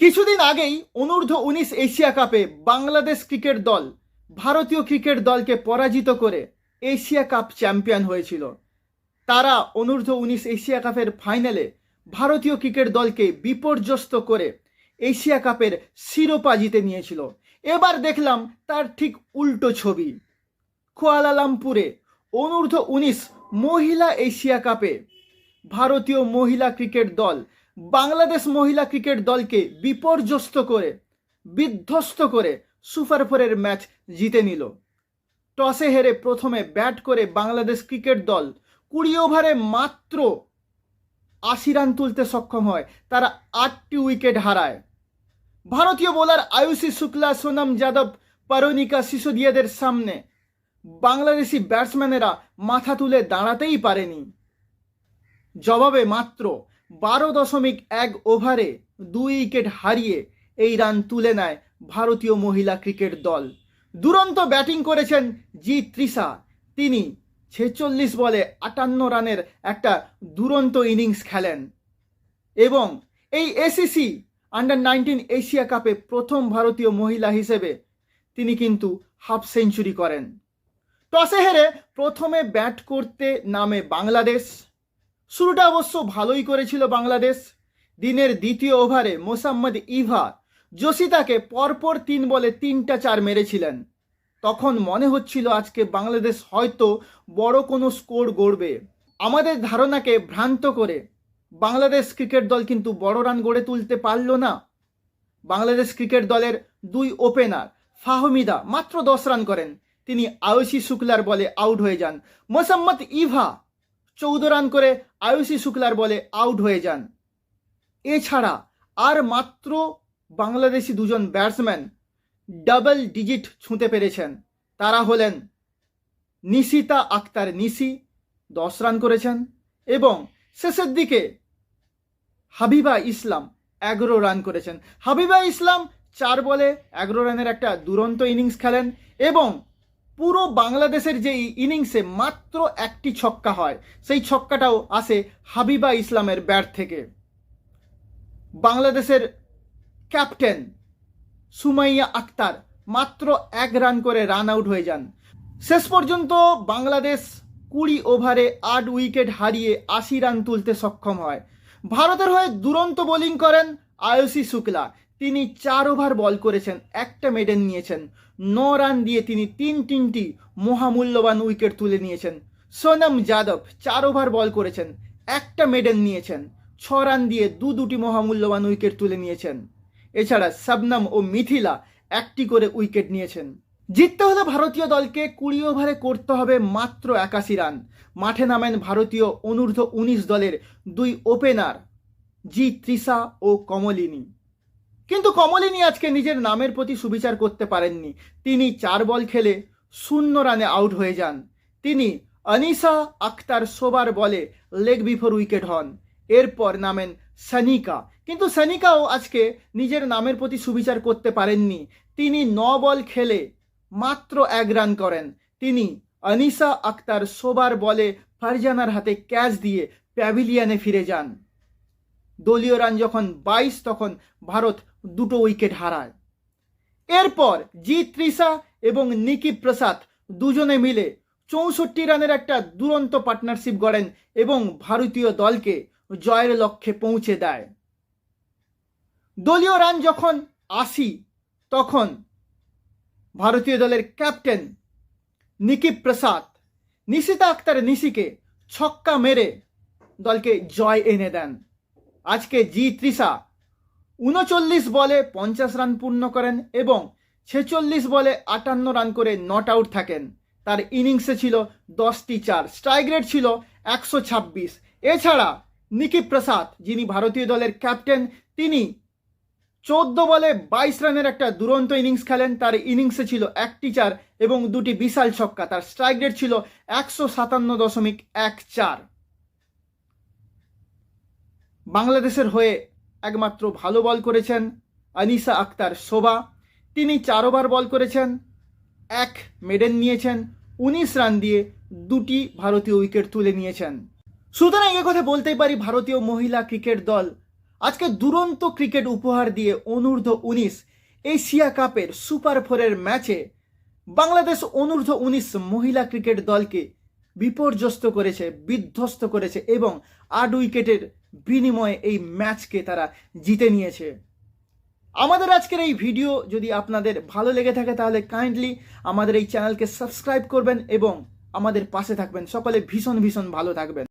কিছুদিন আগেই অনূর্ধ্ব উনিশ এশিয়া কাপে বাংলাদেশ ক্রিকেট দল ভারতীয় ক্রিকেট দলকে পরাজিত করে এশিয়া কাপ চ্যাম্পিয়ন হয়েছিল। তারা অনূর্ধ্ব উনিশ এশিয়া কাপের ফাইনালে ভারতীয় ক্রিকেট দলকে বিপর্যস্ত করে এশিয়া কাপের শিরোপা জিতে নিয়েছিল। এবার দেখলাম তার ঠিক উল্টো ছবি। কুয়ালালামপুরে অনূর্ধ্ব উনিশ মহিলা এশিয়া কাপে ভারতীয় মহিলা ক্রিকেট দল বাংলাদেশ মহিলা ক্রিকেট দলকে বিপর্যস্ত করে, বিধ্বস্ত করে সুপার ফোরের ম্যাচ জিতে নিল। টসে হেরে প্রথমে ব্যাট করে বাংলাদেশ ক্রিকেট দল কুড়ি ওভারে মাত্র আশি রান তুলতে সক্ষম হয়, তারা আটটি উইকেট হারায়। ভারতীয় বোলার আয়ুষী শুক্লা, সোনাম যাদব, পারনিকা সিসোদিয়াদের সামনে বাংলাদেশি ব্যাটসম্যানেরা মাথা তুলে দাঁড়াতেই পারেনি। জবাবে মাত্র বারো দশমিক এক ওভারে দুই উইকেট হারিয়ে এই রান তুলে নেয় ভারতীয় মহিলা ক্রিকেট দল। দুরন্ত ব্যাটিং করেছেন জি ত্রিশা। তিনি ছেচল্লিশ বলে আটান্ন রানের একটা দুরন্ত ইনিংস খেলেন। এবং এই এসিসি আন্ডার নাইনটিন এশিয়া কাপে প্রথম ভারতীয় মহিলা হিসেবে তিনি কিন্তু হাফ সেঞ্চুরি করেন। টসে হেরে প্রথমে ব্যাট করতে নামে বাংলাদেশ। শুরুটা অবশ্য ভালোই করেছিল বাংলাদেশ। দিনের দ্বিতীয় ওভারে মোসাম্মদ ইভা জসিতাকে পরপর তিন বলে তিনটা চার মেরেছিলেন। তখন মনে হচ্ছিল আজকে বাংলাদেশ হয়তো বড় কোনো স্কোর গড়বে। আমাদের ধারণাকে ভ্রান্ত করে বাংলাদেশ ক্রিকেট দল কিন্তু বড় রান গড়ে তুলতে পারল না। বাংলাদেশ ক্রিকেট দলের দুই ওপেনার ফাহমিদা মাত্র দশ রান করেন। তিনি আয়ুষী শুক্লার বলে আউট হয়ে যান। মোসাম্মদ ইভা চৌদ্দ রান করে আয়ুষী শুক্লার বলে আউট হয়ে যান। এছাড়া আর মাত্র বাংলাদেশি দুজন ব্যাটসম্যান ডাবল ডিজিট ছুঁতে পেরেছেন। তারা হলেন নিশিতা আক্তার নিশি, দশ রান করেছেন, এবং শেষের দিকে হাবিবা ইসলাম এগারো রান করেছেন। হাবিবা ইসলাম চার বলে এগারো রানের একটা দুরন্ত ইনিংস খেলেন, এবং পুরো বাংলাদেশের যে ইনিংসে মাত্র একটি ছক্কা হয়, সেই ছক্কাটাও আসে হাবিবা ইসলামের ব্যাট থেকে। বাংলাদেশের ক্যাপ্টেন সুমাইয়া আক্তার মাত্র এক রান করে রান আউট হয়ে যান। শেষ পর্যন্ত বাংলাদেশ কুড়ি ওভারে আট উইকেট হারিয়ে আশি রান তুলতে সক্ষম হয়। ভারতের হয়ে দুরন্ত বোলিং করেন আয়ুষী শুক্লা। তিনি চার ওভার বল করেছেন, একটা মেডেন নিয়েছেন। ন রান দিয়ে তিনি তিন তিনটি মহামূল্যবান উইকেট তুলে নিয়েছেন। সোনম যাদব চার ওভার বল করেছেন, একটা মেডেন নিয়েছেন। ছ রান দিয়ে দু দুটি মহামূল্যবান উইকেট তুলে নিয়েছেন। এছাড়া শবনম ও মিথিলা একটি করে উইকেট নিয়েছেন। জিততে হলে ভারতীয় দলকে কুড়ি ওভারে করতে হবে মাত্র একাশি রান। মাঠে নামেন ভারতীয় অনূর্ধ্ব উনিশ দলের দুই ওপেনার, জি ত্রিশা ও কমলিনী। কিন্তু কমলিনী আজকে নিজের নামের প্রতি সুবিচার করতে পারেননি। তিনি চার বল খেলে শূন্য রানে আউট হয়ে যান। তিনি অনিসা আক্তার সোবার বলে লেগ বিফোর উইকেট হন। এরপর নামেন সানিকা। কিন্তু সানিকাও আজকে নিজের নামের প্রতি সুবিচার করতে পারেননি। তিনি ন বল খেলে মাত্র এক রান করেন। তিনি অনিসা আক্তার সোবার বলে ফারজানার হাতে ক্যাচ দিয়ে প্যাভিলিয়ানে ফিরে যান। দলীয় রান যখন বাইশ, তখন ভারত দুটো উইকেট হারায়। এরপর জি ত্রিশা এবং নিকি প্রসাদ দুজনে মিলে চৌষট্টি রানের একটা দুরন্ত পার্টনারশিপ গড়েন এবং ভারতীয় দলকে জয়ের লক্ষ্যে পৌঁছে দেয়। দলীয় রান যখন আসি তখন ভারতীয় দলের ক্যাপ্টেন নিকি প্রসাদ নিশিতা আক্তার নিশিকে ছক্কা মেরে দলকে জয় এনে দেন। আজকে জি ত্রিশা উনচল্লিশ বলে পঞ্চাশ রান পূর্ণ করেন এবং ছেচল্লিশ বলে আটান্ন রান করে নট আউট থাকেন। তার ইনিংসে ছিল দশটি চার, স্ট্রাইক রেট ছিল একশো ছাব্বিশ। এছাড়া নিকি প্রসাদ, যিনি ভারতীয় দলের ক্যাপ্টেন, তিনি চোদ্দ বলে বাইশ রানের একটা দুরন্ত ইনিংস খেলেন। তার ইনিংসে ছিল একটি চার এবং দুটি বিশাল ছক্কা। তার স্ট্রাইক রেট ছিল একশো সাতান্ন দশমিক এক চার। বাংলাদেশের হয়ে একমাত্র ভালো বল করেছেন আনিসা আক্তার শোভা। তিনি চার ওভার বল করেছেন, এক মেডেন নিয়েছেন, উনিশ রান দিয়ে দুটি ভারতীয় উইকেট তুলে নিয়েছেন। সুতরাং কথা বলতেই পারি ভারতীয় মহিলা ক্রিকেট দল। আজকে দুরন্ত ক্রিকেট উপহার দিয়ে অনূর্ধ্ব উনিশ এশিয়া কাপের সুপার ফোরের ম্যাচে বাংলাদেশ অনূর্ধ্ব উনিশ মহিলা ক্রিকেট দলকে বিপর্যস্ত করেছে, বিধ্বস্ত করেছে এবং আট উইকেটের বিনিময়ে এই ম্যাচকে তারা জিতে নিয়েছে। আমাদের আজকের এই ভিডিও যদি আপনাদের ভালো লেগে থাকে তাহলে কাইন্ডলি আমাদের এই চ্যানেলকে সাবস্ক্রাইব করবেন এবং আমাদের পাশে থাকবেন। সকলে ভীষণ ভীষণ ভালো থাকবেন।